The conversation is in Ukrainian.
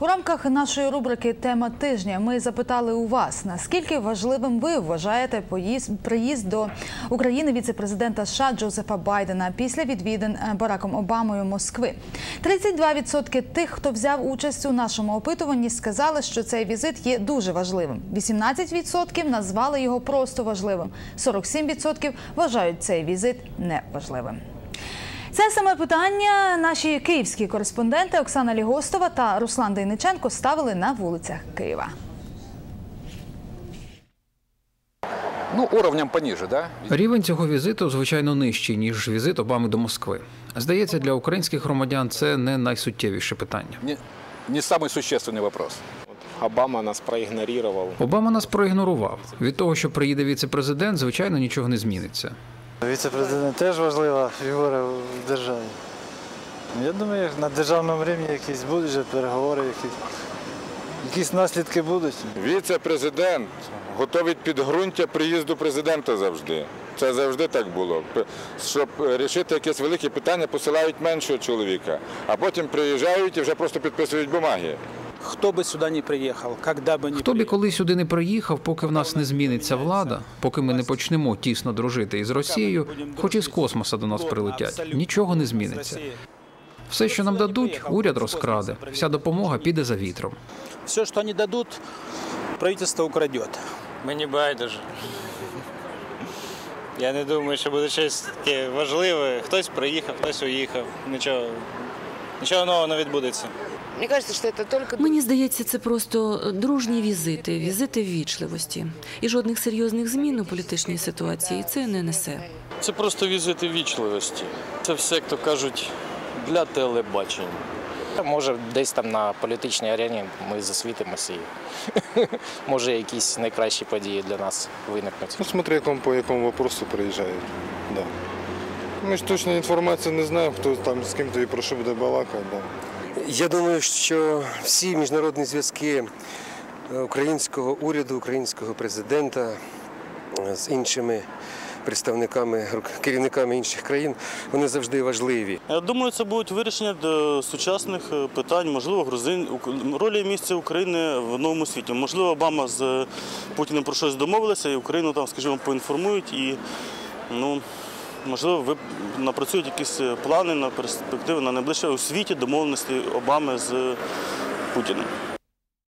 У рамках нашої рубрики Тема тижня ми запитали у вас, наскільки важливим ви вважаєте приїзд до України віце-президента США Джозефа Байдена після відвідин е, Бараком Обамою Москви. 32% тих, хто взяв участь у нашому опитуванні, сказали, що цей візит є дуже важливим. 18% назвали його просто важливим. 47% вважають цей візит неважливим. Це саме питання наші київські кореспонденти Оксана Лігостова та Руслан Дейниченко ставили на вулицях Києва. Ну, уровнем пониже, да? Рівень цього візиту, звичайно, нижчий, ніж візит Обами до Москви. Здається, для українських громадян це не найсуттєвіше питання. Не, не самый существенный вопрос. Обама нас проігнорував. Обама нас проігнорував. Від того, що приїде віце-президент, звичайно, нічого не зміниться. Віце-президент теж важлива фігура в державі. Я думаю, на державному рівні якісь будуть вже переговори, якісь, якісь наслідки будуть. Віце-президент готовить підґрунтя приїзду президента завжди. Це завжди так було. Щоб рішити якесь велике питання, посилають меншого чоловіка, а потім приїжджають і вже просто підписують бумаги. Кто бы сюда не приехал, когда бы ни Хто б і приехал. коли сюди не приїхав, поки в нас не зміниться влада, поки ми не почнемо тісно дружити із Росією, хоч із космоса до нас прилетять, нічого не зміниться. Все, що нам дадуть, уряд розкраде. Вся допомога піде за вітром. Все, что они дадут, правительство украдет. Мені байдуже. Я не думаю, що буде щось таке важливе. Хтось приїхав, хтось уїхав. Нічого, нічого нового не відбудеться. Мне кажется, что это только Мені здається, це просто дружні візити, візити ввічливості. І жодних серйозних змін у політичній ситуації це не несе. Це просто візити вічливості. Це все, як то кажуть, для телебачення. Може, десь там на політичній арені ми засвітимося і може якісь найкращі події для нас виникнуть. Ну, смотри, по якому вопросу приїжджають. Да. Ми ж точно інформацію не знаємо, хто там з ким то і про що буде балакати. Да. Я думаю, що всі міжнародні зв'язки е, українського уряду, українського президента е, з іншими представниками, керівниками інших країн, вони завжди важливі. Я думаю, це будуть вирішення до сучасних е, питань, можливо, грузин, ролі місця України в новому світі. Можливо, Обама з Путіним про щось домовилися, і Україну там, скажімо, поінформують і ну. Можливо, ви напрацюють якісь плани на перспективи на найближче у світі домовленості Обами з Путіним.